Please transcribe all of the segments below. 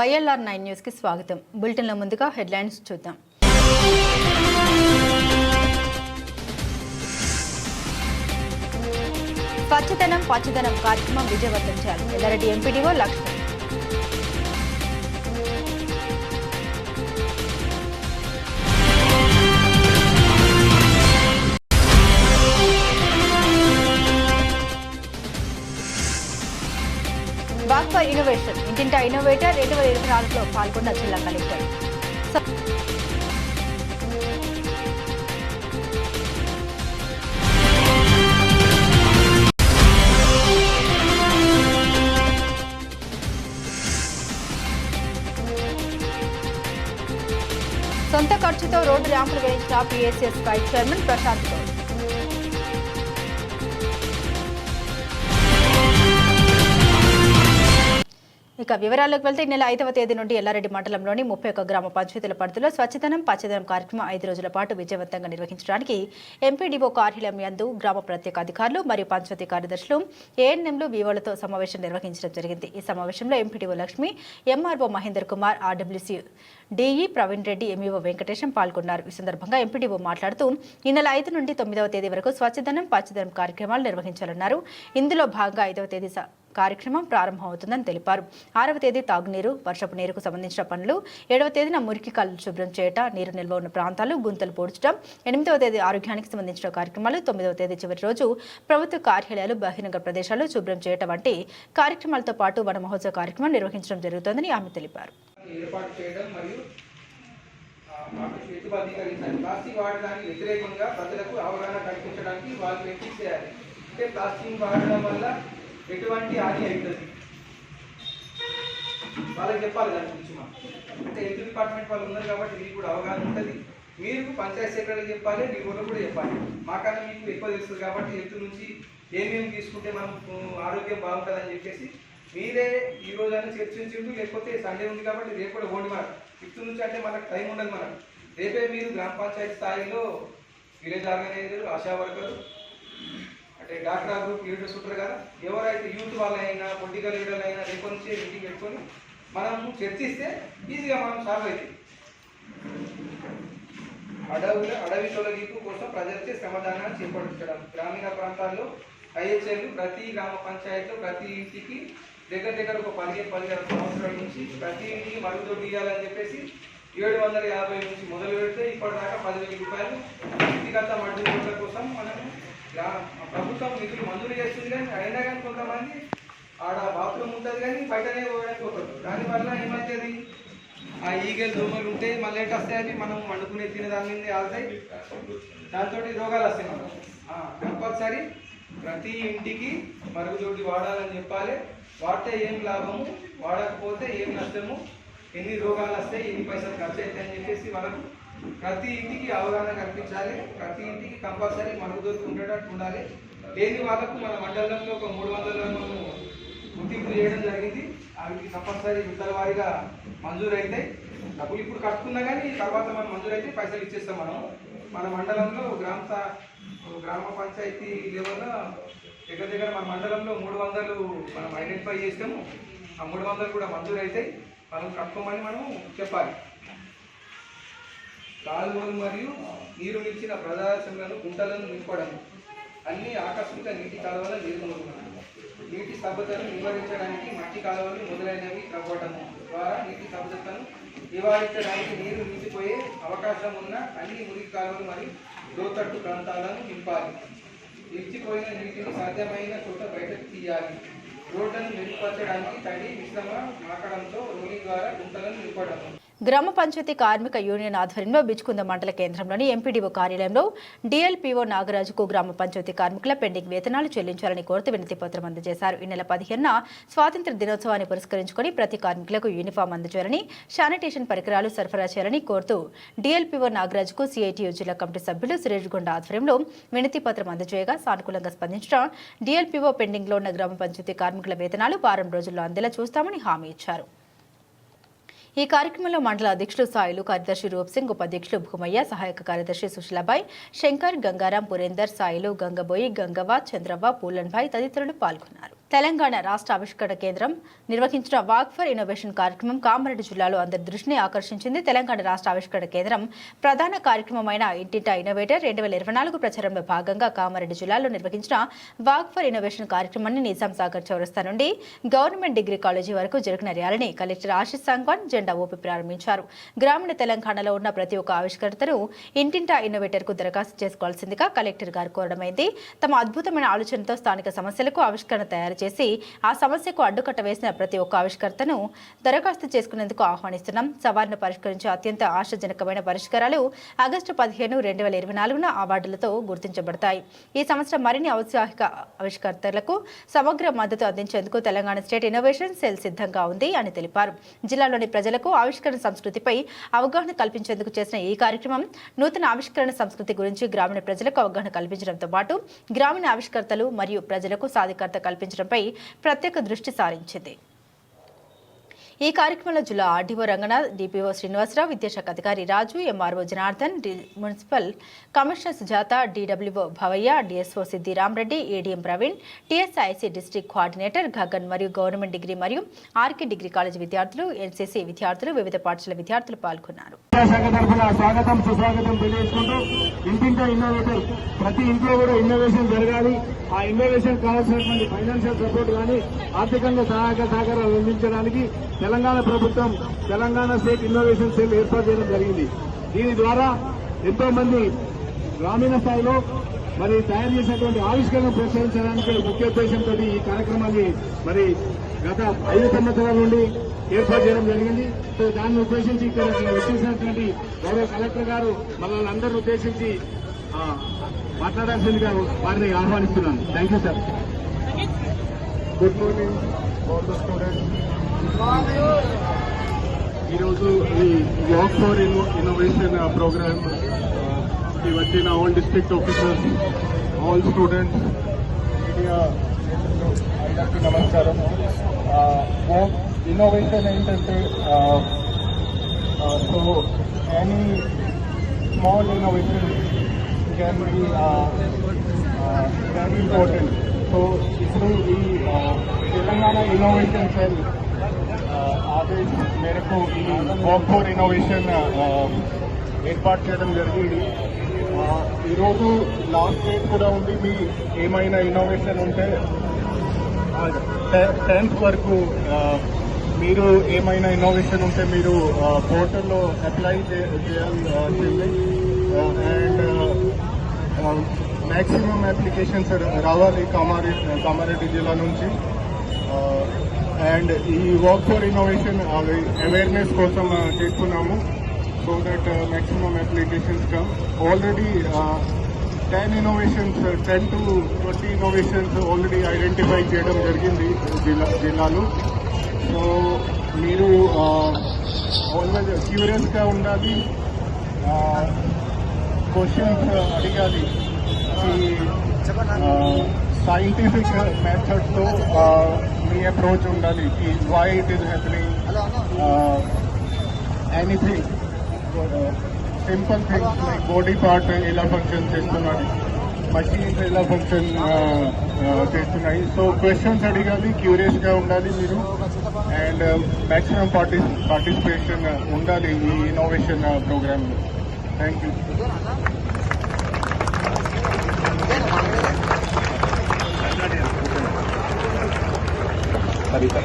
YLR nine న్యూస్కి స్వాగతం. బులెటిన్ల ముందుగా హెడ్లైన్స్ చూద్దాం. స్వచ్ఛతనం పచ్చదనం కార్యక్రమం విజయవంతం చేయాలి. Yellareddy MPDO Lakshman. Walk for innovation ఇంటింటా ఇన్నోవేటర్ రెండు వేల ఇరవై నాలుగులో పాల్గొన్న జిల్లా కలెక్టర్. ఖర్చుతో రోడ్డు ర్యాంపులు వేయించిన PSS vice chairman Prashant Goud. ఇక వివరాల్లోకి వెళ్తే ఈ నెల ఐదవ తేదీ నుండి ఎల్లారెడ్డి మండలంలోని ముప్పై ఒక్క గ్రామ పంచాయతీల పరిధిలో స్వచ్ఛతనం పచ్చదనం కార్యక్రమం ఐదు రోజుల పాటు విజయవంతంగా నిర్వహించడానికి ఎంపీడీఓ కార్యాలయం యందు గ్రామ ప్రత్యేక అధికారులు మరియు పంచాయతీ కార్యదర్శులు ఏఎన్ఎంలు వివోలతో సమావేశం నిర్వహించడం జరిగింది. ఈ సమావేశంలో MPDO Lakshmi MRO Mahender Kumar RWC DE Praveen Reddy MEO Venkatesham పాల్గొన్నారు. ఈ సందర్భంగా ఎంపీడీఓ మాట్లాడుతూ ఈ నెల ఐదు నుండి తొమ్మిదవ తేదీ వరకు స్వచ్ఛదనం పచ్చదనం కార్యక్రమాలు నిర్వహించాలన్నారు. ఇందులో భాగంగా ఐదవ తేదీ కార్యక్రమం ప్రారంభమవుతుందని తెలిపారు. ఆరవ తేదీ తాగునీరు వర్షపు నీరుకు సంబంధించిన పనులు ఏడవ తేదీన మురికి కాళ్ళు శుభ్రం చేయట నీరు నిల్వ ఉన్న ప్రాంతాలు గుంతలు పూడ్చడం ఎనిమిదవ తేదీ ఆరోగ్యానికి సంబంధించిన కార్యక్రమాలు తొమ్మిదవ తేదీ చివరి రోజు ప్రభుత్వ కార్యాలయాలు బహిరంగ ప్రదేశాలు శుభ్రం చేయటం వంటి కార్యక్రమాలతో పాటు వన మహోత్సవ కార్యక్రమం నిర్వహించడం జరుగుతోందని ఆమె తెలిపారు. వ్యతిరేకంగా ప్రజలకు అవగాహన కల్పించడానికి వాళ్ళు చేయాలి అంటే ప్లాస్టిక్ వాడడం వల్ల ఎటువంటి హాని అవుతుంది వాళ్ళకి చెప్పాలి దాని గురించి మనం. అంటే హెల్త్ డిపార్ట్మెంట్ వాళ్ళు ఉన్నారు కాబట్టి మీకు కూడా అవగాహన ఉంటుంది. మీరు పంచాయత్ సెక్రటరీకి చెప్పాలి మీ ఊళ్ళో కూడా చెప్పాలి. మాకన్నా మీకు ఎక్కువ తెలుస్తుంది కాబట్టి హెల్త్ నుంచి ఏమేమి తీసుకుంటే మనం ఆరోగ్యం బాగుంటుందని చెప్పేసి మీరే ఈ రోజైనా అయినా లేకపోతే సండే ఉంది కాబట్టి రేపు కూడా ఓడి మనం ఫిఫ్త్ నుంచి అంటే మనకు టైం ఉండదు మనకు రేపే మీరు గ్రామ పంచాయతీ స్థాయిలో విలేజ్ ఆర్గనైజర్ ఆశా వర్కర్ అంటే డాక్టర్ గ్రూప్ లీడర్స్ ఉంటారు కదా ఎవరైతే యూత్ వాళ్ళైనా పొలిటికల్ లీడర్లు అయినా రేపటి నుంచి మీటింగ్ పెట్టుకొని మనం చర్చిస్తే ఈజీగా మనం సాల్వ్ అవుతుంది అడవుల అడవి తొలగింపు కోసం ప్రజలచే శ్రమదానాన్ని చేపట్టించడం. గ్రామీణ ప్రాంతాల్లో ఐహెచ్ఎల్ ప్రతి గ్రామ పంచాయతీలో ప్రతి ఇంటికి దగ్గర దగ్గర ఒక పదిహేను పదిహేను సంవత్సరాల నుంచి ప్రతి ఇంటికి మరుగుదొడ్డి ఇవ్వాలని చెప్పేసి ఏడు వందల యాభై నుంచి మొదలు పెడితే ఇప్పటిదాకా పదివేల రూపాయలు వ్యక్తిగత మరుగుదొడ్ల కోసం మనం గ్రా- ప్రభుత్వం నిధులు మంజూరు చేస్తుంది కానీ అయినా కానీ కొంతమంది ఆడ బాత్రూమ్ ఉంటుంది కానీ బయటనే పోవడానికి పోతారు. దానివల్ల ఏమవుతుంది? ఆ ఈగలు దోమలు ఉంటే మళ్ళీ ఏంటి వస్తాయి మనం వండుకునే తినే దాని మీద ఆగుతాయి. దాంతో రోగాలు వస్తాయి మనకు. కంపల్సరీ ప్రతి ఇంటికి మరుగుదొడ్డి వాడాలని చెప్పాలి. వాడితే ఏం లాభము? వాడకపోతే ఏం నష్టము? ఎన్ని రోగాలు వస్తాయి? ఎన్ని పైసలు ఖర్చు అవుతాయి అని చెప్పేసి వాళ్ళకు ప్రతి ఇంటికి అవగాహన కల్పించాలి. ప్రతి ఇంటికి కంపల్సరీ మరుగుదొడ్డి ఉండేటట్టు ఉండాలి. లేని వాళ్ళకు మన మండలంలో ఒక మూడు వందల మనము గుర్తింపు చేయడం జరిగింది. అవి తప్పనిసరి విడతల వారీగా మంజూరు అయితే డబ్బులు ఇప్పుడు కట్టుకున్నా కానీ తర్వాత మనం మంజూరు అయితే పైసలు ఇచ్చేస్తాం మనం. మన మండలంలో గ్రామ గ్రామ పంచాయతీ లెవెల్లో దగ్గర దగ్గర మన మండలంలో మూడు వందలు మనం ఐడెంటిఫై చేస్తాము. ఆ మూడు వందలు కూడా మంజూరు అయితే మనం కట్టుకోమని మనం చెప్పాలి. కాలువలు మరియు నీరు నిలిచిన ప్రదేశంలో గుంటలను నింపడం అన్ని ఆకస్మిక నీటి కాలువల నిర్మూలన నీటి స్తబ్దతను నివారించడానికి మట్టి కాలువలు మొదలైనవి త్రవ్వడం ద్వారా నీటి స్తబ్దతను నివారించడానికి నీరు నిలిచిపోయే అవకాశం ఉన్న అన్ని మురికి కాలువలు మరియు లోతట్టు ప్రాంతాలను నింపాలి. నిలిచిపోయిన నీటిని సాధ్యమైన చోట బయటకు తీయాలి. రోడ్లను మెరుగుపరచడానికి తడి మిశ్రమ మాకడంతో రోలింగ్ ద్వారా గుంటలను నింపడం గ్రామ పంచాయతీ కార్మిక యూనియన్ ఆధ్వర్యంలో బిచ్చుకుంద మండల కేంద్రంలోని ఎంపీడీఓ కార్యాలయంలో డిఎల్పీఓ నాగరాజుకు గ్రామ పంచాయతీ కార్మికుల పెండింగ్ వేతనాలు చెల్లించాలని కోరుతూ వినతి పత్రం అందజేశారు. ఈ నెల పదిహేనున స్వాతంత్ర దినోత్సవాన్ని పురస్కరించుకొని ప్రతి కార్మికులకు యూనిఫామ్ అందజేయాలని శానిటేషన్ పరికరాలు సరఫరా చేయాలని కోరుతూ డిఎల్పీఓ నాగరాజుకు సిఐటియు జిల్లా కమిటీ సభ్యులు సురేష్ గుండా ఆధ్వర్యంలో వినతి పత్రం అందజేయగా సానుకూలంగా స్పందించిన డిఎల్పీఓ పెండింగ్లో ఉన్న గ్రామ పంచాయతీ కార్మికుల వేతనాలు వారం రోజుల్లో అందేలా చూస్తామని హామీ ఇచ్చారు. ఈ కార్యక్రమంలో మండల అధ్యక్షులు సాయిలు కార్యదర్శి రూప్ సింగ్ ఉపాధ్యక్షులు భూమయ్య సహాయక కార్యదర్శి సుశీలాబాయ్ శంకర్ గంగారాం పురేందర్ సాయిలు గంగబోయి గంగవ్వ చంద్రవ్వ పూలన్భాయ్ తదితరులు పాల్గొన్నారు. తెలంగాణ రాష్ట్ర ఆవిష్కరణ కేంద్రం నిర్వహించిన వాక్ ఫర్ ఇన్నోవేషన్ కార్యక్రమం కామారెడ్డి జిల్లాలో అందరి దృష్టిని ఆకర్షించింది. తెలంగాణ రాష్ట్ర ఆవిష్కరణ కేంద్రం ప్రధాన కార్యక్రమమైన ఇంటింటా ఇన్నోవేటర్ రెండు వేల ఇరవై నాలుగు ప్రచారంలో భాగంగా కామారెడ్డి జిల్లాలో నిర్వహించిన వాక్ ఫర్ ఇన్నోవేషన్ కార్యక్రమాన్ని నిజాం సాగర్ చౌరస్తా నుండి గవర్నమెంట్ డిగ్రీ కాలేజీ వరకు జరిగిన ర్యాలీని కలెక్టర్ ఆశిష్ సంగ్వాన్ జెండా ఊపి ప్రారంభించారు. గ్రామీణ తెలంగాణలో ఉన్న ప్రతి ఒక్క ఆవిష్కర్తను ఇంటింటా ఇన్నోవేటర్కు దరఖాస్తు చేసుకోవాల్సిందిగా కలెక్టర్ గారు కోరడమైంది. తమ అద్భుతమైన ఆలోచనతో స్థానిక సమస్యలకు ఆవిష్కరణ తయారు చేసి ఆ సమస్యకు అడ్డుకట్ట వేసిన ప్రతి ఒక్క ఆవిష్కర్తను దరఖాస్తు చేసుకునేందుకు ఆహ్వానిస్తున్నాం. సవాలును పరిష్కరించే అత్యంత ఆశాజనకమైన పరిష్కారాలు ఆగస్టు పదిహేను రెండు వేల ఇరవై నాలుగున అవార్డులతో గుర్తించబడతాయి. ఈ సంవత్సరం మరిన్ని ఔత్సాహిక ఆవిష్కర్తలకు సమగ్ర మద్దతు అందించేందుకు తెలంగాణ స్టేట్ ఇన్నోవేషన్ సెల్ సిద్ధంగా ఉంది అని తెలిపారు. జిల్లాలోని ప్రజలకు ఆవిష్కరణ సంస్కృతిపై అవగాహన కల్పించేందుకు చేసిన ఈ కార్యక్రమం నూతన ఆవిష్కరణ సంస్కృతి గురించి గ్రామీణ ప్రజలకు అవగాహన కల్పించడంతో పాటు గ్రామీణ ఆవిష్కర్తలు మరియు ప్రజలకు సాధికారత కల్పించడంపై ప్రత్యేక దృష్టి సారించింది. ఈ కార్యక్రమంలో జిల్లా ఆర్డీఓ రంగనాథ్ డిపిఓ శ్రీనివాసరావు విద్యాశాఖ అధికారి Raju MRO Janardhan municipal commissioner Sujatha DWO Bhavayya DSO Siddhi Ramareddy ADM Praveen TSIC district coordinator Gagan మరియు గవర్నమెంట్ డిగ్రీ మరియు ఆర్కే డిగ్రీ కాలేజ్ విద్యార్థులు ఎన్సీసీ విద్యార్థులు వివిధ పాఠశాల విద్యార్థులు పాల్గొన్నారు. స్వాగతం సుస్వాగతం తెలియజేసుకుంటూ ఇంటింటా ఇన్నోవేటర్ ప్రతి ఇంట్లో కూడా ఇన్నోవేషన్ జరగాలి. ఆ ఇన్నోవేషన్ కావాల్సినటువంటి ఫైనాన్షియల్ సపోర్ట్ కానీ ఆర్థికంగా సహాయక సహకారాలు అందించడానికి తెలంగాణ ప్రభుత్వం తెలంగాణ స్టేట్ ఇన్నోవేషన్ సెల్ ఏర్పాటు చేయడం జరిగింది. దీని ద్వారా ఎంతో మంది గ్రామీణ స్థాయిలో మరి తయారు చేసినటువంటి ఆవిష్కరణ ప్రోత్సహించడానికి ముఖ్య ఉద్దేశంతో ఈ కార్యక్రమాన్ని మరి గత ఐదు సంవత్సరాల నుండి ఏర్పాటు చేయడం జరిగింది. దాన్ని ఉద్దేశించి ఇక్కడ వచ్చేసినటువంటి గౌరవ కలెక్టర్ గారు మనల్ని అందరిని ఉద్దేశించి మాట్లాడాల్సిందిగా వారిని ఆహ్వానిస్తున్నాను. Thank you sir. Good morning all the students ఈరోజు ఈ వాక్ ఫర్ ఇన్నోవేషన్ ప్రోగ్రామ్కి వచ్చిన all district officers all students media అందరికీ నమస్కారం. వాక్ ఇన్నోవేషన్ ఏంటంటే so any small innovation can be very important so ఇప్పుడు ఈ తెలంగాణ ఇన్నోవేషన్ సెల్ ఆదేశ్ మేరకు ఈ వాక్ ఫోర్ ఇన్నోవేషన్ ఏర్పాటు చేయడం జరిగింది. ఈరోజు లాస్ట్ డేట్ కూడా ఉంది. మీ ఏమైనా ఇన్నోవేషన్ ఉంటే టెన్త్ వరకు మీరు ఏమైనా ఇన్నోవేషన్ ఉంటే మీరు పోర్టల్లో అప్లై చేయాల్సింది అండ్ మ్యాక్సిమం అప్లికేషన్స్ రావాలి కామారెడ్డి కామారెడ్డి జిల్లా నుంచి. అండ్ ఈ వర్క్ ఫర్ ఇన్నోవేషన్ అవేర్నెస్ కోసం చేసుకున్నాము so that maximum applications come already ten innovations ten to twenty innovations already identify చేయడం జరిగింది జిల్లా జిల్లాలో. సో మీరు uh, ఆల్వేజ్ క్యూరియస్గా ఉండాలి. Uh, క్వశ్చన్స్ uh, అడగాలి. సైంటిఫిక్ మెథడ్తో uh, మీ అప్రోచ్ ఉండాలి. Why it is happening anything simple things like body part ఎలా ఫంక్షన్ చేస్తున్నది మషీన్స్ ఎలా ఫంక్షన్ uh, uh, చేస్తున్నాయి. సో క్వశ్చన్స్ అడగాలి క్యూరియస్గా ఉండాలి మీరు. అండ్ మ్యాక్సిమం పార్టి పార్టిసిపేషన్ ఉండాలి ఈ ఇన్నోవేషన్ ప్రోగ్రామ్లో థ్యాంక్ యూ సరిత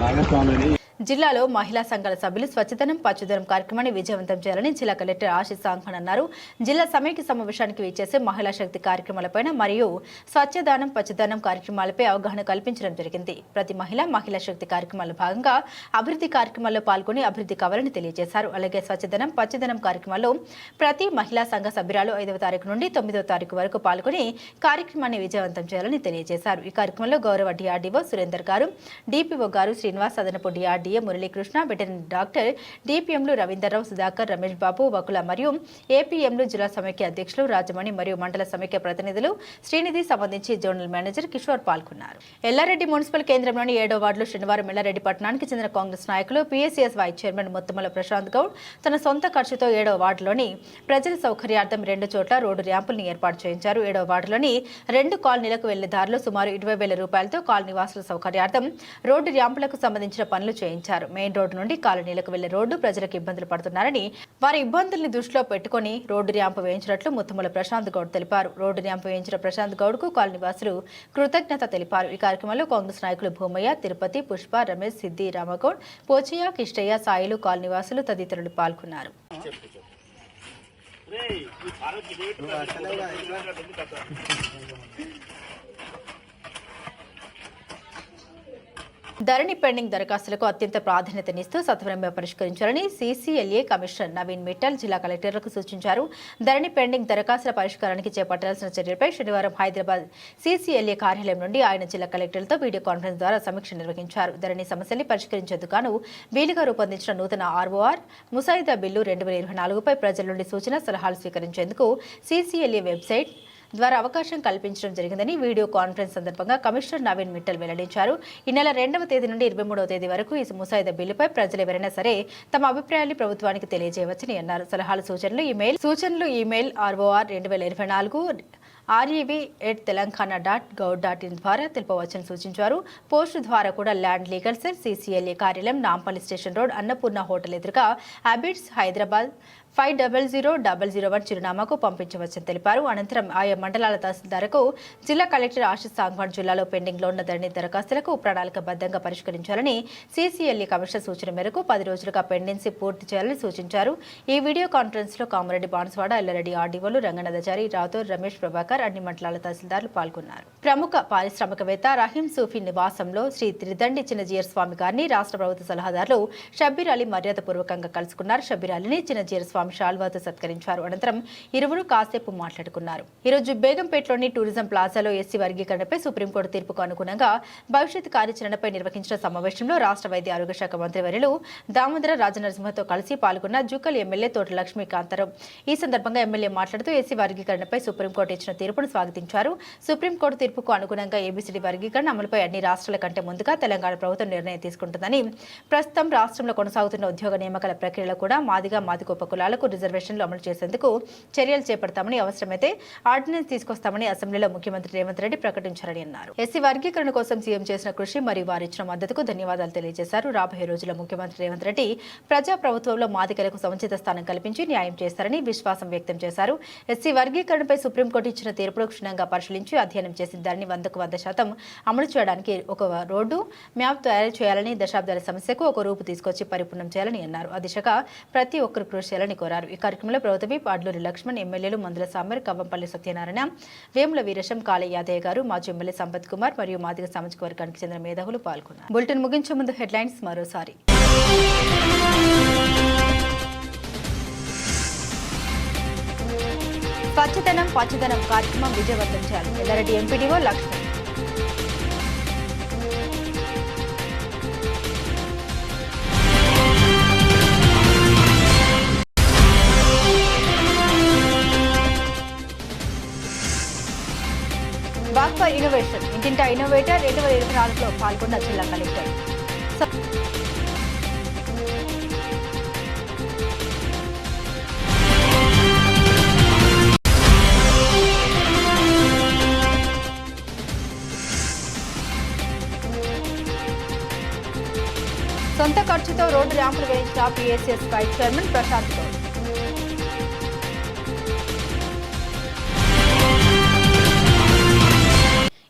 నాగస్వామిని జిల్లాలో మహిళా సంఘాల సభ్యులు స్వచ్ఛతనం పచ్చదనం కార్యక్రమాన్ని విజయవంతం చేయాలని జిల్లా కలెక్టర్ ఆశిష్ సాంఘన్ అన్నారు. జిల్లా సమైక్య సమావేశానికి విచ్చేసే మహిళా శక్తి కార్యక్రమాలపైన మరియు స్వచ్ఛదానం పచ్చదనం కార్యక్రమాలపై అవగాహన కల్పించడం జరిగింది. ప్రతి మహిళ మహిళా శక్తి కార్యక్రమాల్లో భాగంగా అభివృద్ధి కార్యక్రమాల్లో పాల్గొని అభివృద్ధి కావాలని తెలియజేశారు. అలాగే స్వచ్ఛదనం పచ్చదనం కార్యక్రమాల్లో ప్రతి మహిళా సంఘ సభ్యురాలు ఐదవ తారీఖు నుండి తొమ్మిదవ తారీఖు వరకు పాల్గొని కార్యక్రమాన్ని విజయవంతం చేయాలని తెలియజేశారు. ఈ కార్యక్రమంలో గౌరవ డిఆర్డీఓ సురేందర్ గారు డిపిఓ గారు శ్రీనివాస్ అదనపు డిఆర్డీఏ మురళీకృష్ణ వెటర్నరీ డాక్టర్ డిపిఎంలు రవీందర్రావు సుధాకర్ రమేష్ బాబు వకుల మరియు ఏపీఎంలు జిల్లా సమైక్య అధ్యక్షులు రాజమణి మరియు మండల సమైక్య ప్రతినిధులు శ్రీనిధి సంబంధించి జోనల్ మేనేజర్ కిషోర్ పాల్గొన్నారు. ఎల్లారెడ్డి మున్సిపల్ కేంద్రంలోని ఏడో వార్డులో శనివారం ఎల్లారెడ్డి పట్టణానికి చెందిన కాంగ్రెస్ నాయకులు PSCS vice chairman Muttamala Prashant Goud తన సొంత ఖర్చుతో ఏడో వార్డులోని ప్రజల సౌకర్యార్థం రెండు చోట్ల రోడ్డు ర్యాంపులను ఏర్పాటు చేయించారు. ఏడో వార్డులోని రెండు కాలనీలకు వెళ్ళే దారిలో సుమారు ఇరవై వేల రూపాయలతో కాలనీ వాసుల సౌకర్యార్థం రోడ్డు ర్యాంపులకు సంబంధించిన పనులు చేయించారు. మెయిన్ రోడ్డు నుండి కాలనీలకు వెళ్ళే రోడ్డు ప్రజలకు ఇబ్బందులు పడుతున్నారని వారి ఇబ్బందుల్ని దృష్టిలో పెట్టుకుని రోడ్డు ర్యాంపు వేయించినట్లు ముత్తుమల ప్రశాంత్ గౌడ్ తెలిపారు. రోడ్డు ర్యాంపు వేయించిన ప్రశాంత్ గౌడ్కు కాలనీ వాసులు కృతజ్ఞత తెలిపారు. ఈ కార్యక్రమంలో కాంగ్రెస్ నాయకులు భూమయ్య తిరుపతి పుష్ప రమేష్ సిద్ది రామగౌడ్ పోచయ్య కిష్టయ్య సాయిలు కాలనీ వాసులు తదితరులు పాల్గొన్నారు. ధరణి పెండింగ్ దరఖాస్తులకు అత్యంత ప్రాధాన్యతనిస్తూ సత్వరంగా పరిష్కరించాలని సీసీఎల్ఏ కమిషనర్ నవీన్ మిట్టల్ జిల్లా కలెక్టర్లకు సూచించారు. ధరణి పెండింగ్ దరఖాస్తుల పరిష్కారానికి చేపట్టాల్సిన చర్యలపై శనివారం హైదరాబాద్ సీసీఎల్ఏ కార్యాలయం నుండి ఆయన జిల్లా కలెక్టర్లతో వీడియో కాన్ఫరెన్స్ ద్వారా సమీక్ష నిర్వహించారు. ధరణి సమస్యల్ని పరిష్కరించేందుకు వీలుగా రూపొందించిన నూతన ఆర్ఓఆర్ ముసాయిదా బిల్లు రెండు వేల ఇరవై నాలుగుపై ప్రజల నుండి సూచన సలహాలు స్వీకరించేందుకు సీసీఎల్ఏ వెబ్సైట్ ద్వారా అవకాశం కల్పించడం జరిగిందని వీడియో కాన్ఫరెన్స్ సందర్భంగా కమిషనర్ నవీన్ మిట్టల్ వెల్లడించారు. ఈ నెల రెండవ తేదీ నుండి ఇరవై మూడవ తేదీ వరకు ఈ ముసాయిదా బిల్లుపై ప్రజలు ఎవరైనా సరే తమ అభిప్రాయాన్ని ప్రభుత్వానికి తెలియజేయవచ్చని అన్నారు. సలహాలు సూచనలు ఈమెయిల్ సూచనలు ఈమెయిల్ ఆర్ఓఆర్ రెండు వేల ఇరవై నాలుగు REV at Telangana dot gov dot in ద్వారా తెలుపవచ్చని సూచించారు. పోస్టు ద్వారా కూడా ల్యాండ్ లీగల్ సెల్ సీసీఎల్ఏ కార్యాలయం Nampally station road Annapurna hotel ఎదురుగా Abids Hyderabad five double zero double zero one చిరునామాకు పంపించవచ్చని తెలిపారు. అనంతరం ఆయా మండలాల తహసీల్దార్కు జిల్లా కలెక్టర్ ఆశిష్ సాంగ్వాడ్ జిల్లాలో పెండింగ్లో ఉన్న ధరణి దరఖాస్తులకు ప్రణాళికబద్ధంగా పరిష్కరించాలని సీసీఎల్ఈ కమిషనర్ సూచన మేరకు పది రోజులుగా పెండెన్సీ పూర్తి చేయాలని సూచించారు. ఈ వీడియో కాన్ఫరెన్స్లో కామారెడ్డి బాన్స్వాడ ఎల్లారెడ్డి ఆర్డీఓలు రంగనాథచారి రాథోర్ రమేష్ ప్రభాకర్ అన్ని మండలాల తహసీల్దార్లు పాల్గొన్నారు. ప్రముఖ పారిశ్రామికవేత్త రహీం సూఫీ నివాసంలో శ్రీ త్రిదండి చిన్నజీయర్ స్వామి గారిని రాష్ట్ర ప్రభుత్వ సలహాదారులు షబ్బీర్ అలీ మర్యాదపూర్వకంగా కలుసుకున్నారు. షబ్బీర్ అలీని చిన్నజీయర్ స్వామి షాల్వాతో సత్కరించారు. అనంతరం ఇరువురు కాసేపు మాట్లాడుకున్నారు. ఈ రోజు బేగంపేటలోని టూరిజం ప్లాజాలో ఎస్సీ వర్గీకరణపై సుప్రీంకోర్టు తీర్పుకు అనుగుణంగా భవిష్యత్ కార్యాచరణపై నిర్వహించిన సమావేశంలో రాష్ట్ర వైద్య ఆరోగ్య శాఖ మంత్రి వర్యులు దామోదర రాజనరసింహతో కలిసి పాల్గొన్న జుక్కల్ ఎమ్మెల్యే తోట లక్ష్మీకాంతరావు. ఈ సందర్భంగా ఎమ్మెల్యే మాట్లాడుతూ ఎస్సీ వర్గీకరణపై సుప్రీంకోర్టు ఇచ్చిన తీర్పును స్వాగతించారు. సుప్రీంకోర్టు తీర్పుకు అనుగుణంగా ఏబీసీడీ వర్గీకరణ అమలుపై అన్ని రాష్ట్రాల కంటే ముందుగా తెలంగాణ ప్రభుత్వం నిర్ణయం తీసుకుంటుందని ప్రస్తుతం రాష్ట్రంలో కొనసాగుతున్న ఉద్యోగ నియామకాల ప్రక్రియలో కూడా మాదిగా మాదిగొప్ప వర్గాలకు రిజర్వేషన్లు అమలు చేసేందుకు చర్యలు చేపడతామని అవసరమైతే ఆర్డినెన్స్ తీసుకొస్తామని అసెంబ్లీలో ముఖ్యమంత్రి రేవంత్ రెడ్డి ప్రకటించారని అన్నారు. ఎస్సీ వర్గీకరణ కోసం సీఎం చేసిన కృషి మరియు వారు ఇచ్చిన మద్దతుకు ధన్యవాదాలు తెలియజేశారు. రాబోయే రోజుల్లో ముఖ్యమంత్రి రేవంత్ రెడ్డి ప్రజా ప్రభుత్వంలో మాదికలకు సముచిత స్థానం కల్పించి న్యాయం చేస్తారని విశ్వాసం వ్యక్తం చేశారు. ఎస్సీ వర్గీకరణపై సుప్రీంకోర్టు ఇచ్చిన తీర్పును క్షుణ్ణంగా పరిశీలించి అధ్యయనం చేసిన దాన్ని వందకు వంద శాతం అమలు చేయడానికి ఒక రోడ్డు మ్యాప్ తయారు చేయాలని దశాబ్దాల సమస్యకు ఒక రూపు తీసుకొచ్చి పరిపూర్ణం చేయాలని అన్నారు. ఆ దిశగా ప్రతి ఒక్కరు కృషి చేయాలని కోరారు. ఈ కార్యక్రమంలో ప్రభుత్వ పాడ్లూరి లక్ష్మణ్ ఎమ్మెల్యేలు మందుల సామర్ కవ్వంపల్లి సత్యనారాయణ వేముల వీరశం కాళీ యాదయ్య గారు మాజీ ఎమ్మెల్యే సంపత్ కుమార్ మరియు మాదిగ సామాజిక వర్గానికి చెందిన మేధావులు పాల్గొన్నారు. బులెటిన్ ముగించే ముందు హెడ్లైన్స్ మరోసారి. స్వచ్ఛతనం పచ్చదనం కార్యక్రమం విజయవంతం చేయాలి Yellareddy MPDO Lakshman. Walk for innovation ఇంటింటా ఇన్నోవేటర్ రెండు వేల ఇరవై నాలుగులో పాల్గొన్న జిల్లా కలెక్టర్. సొంత ఖర్చుతో రోడ్డు ర్యాంపులు వేయించిన PSS vice chairman Prashant Goud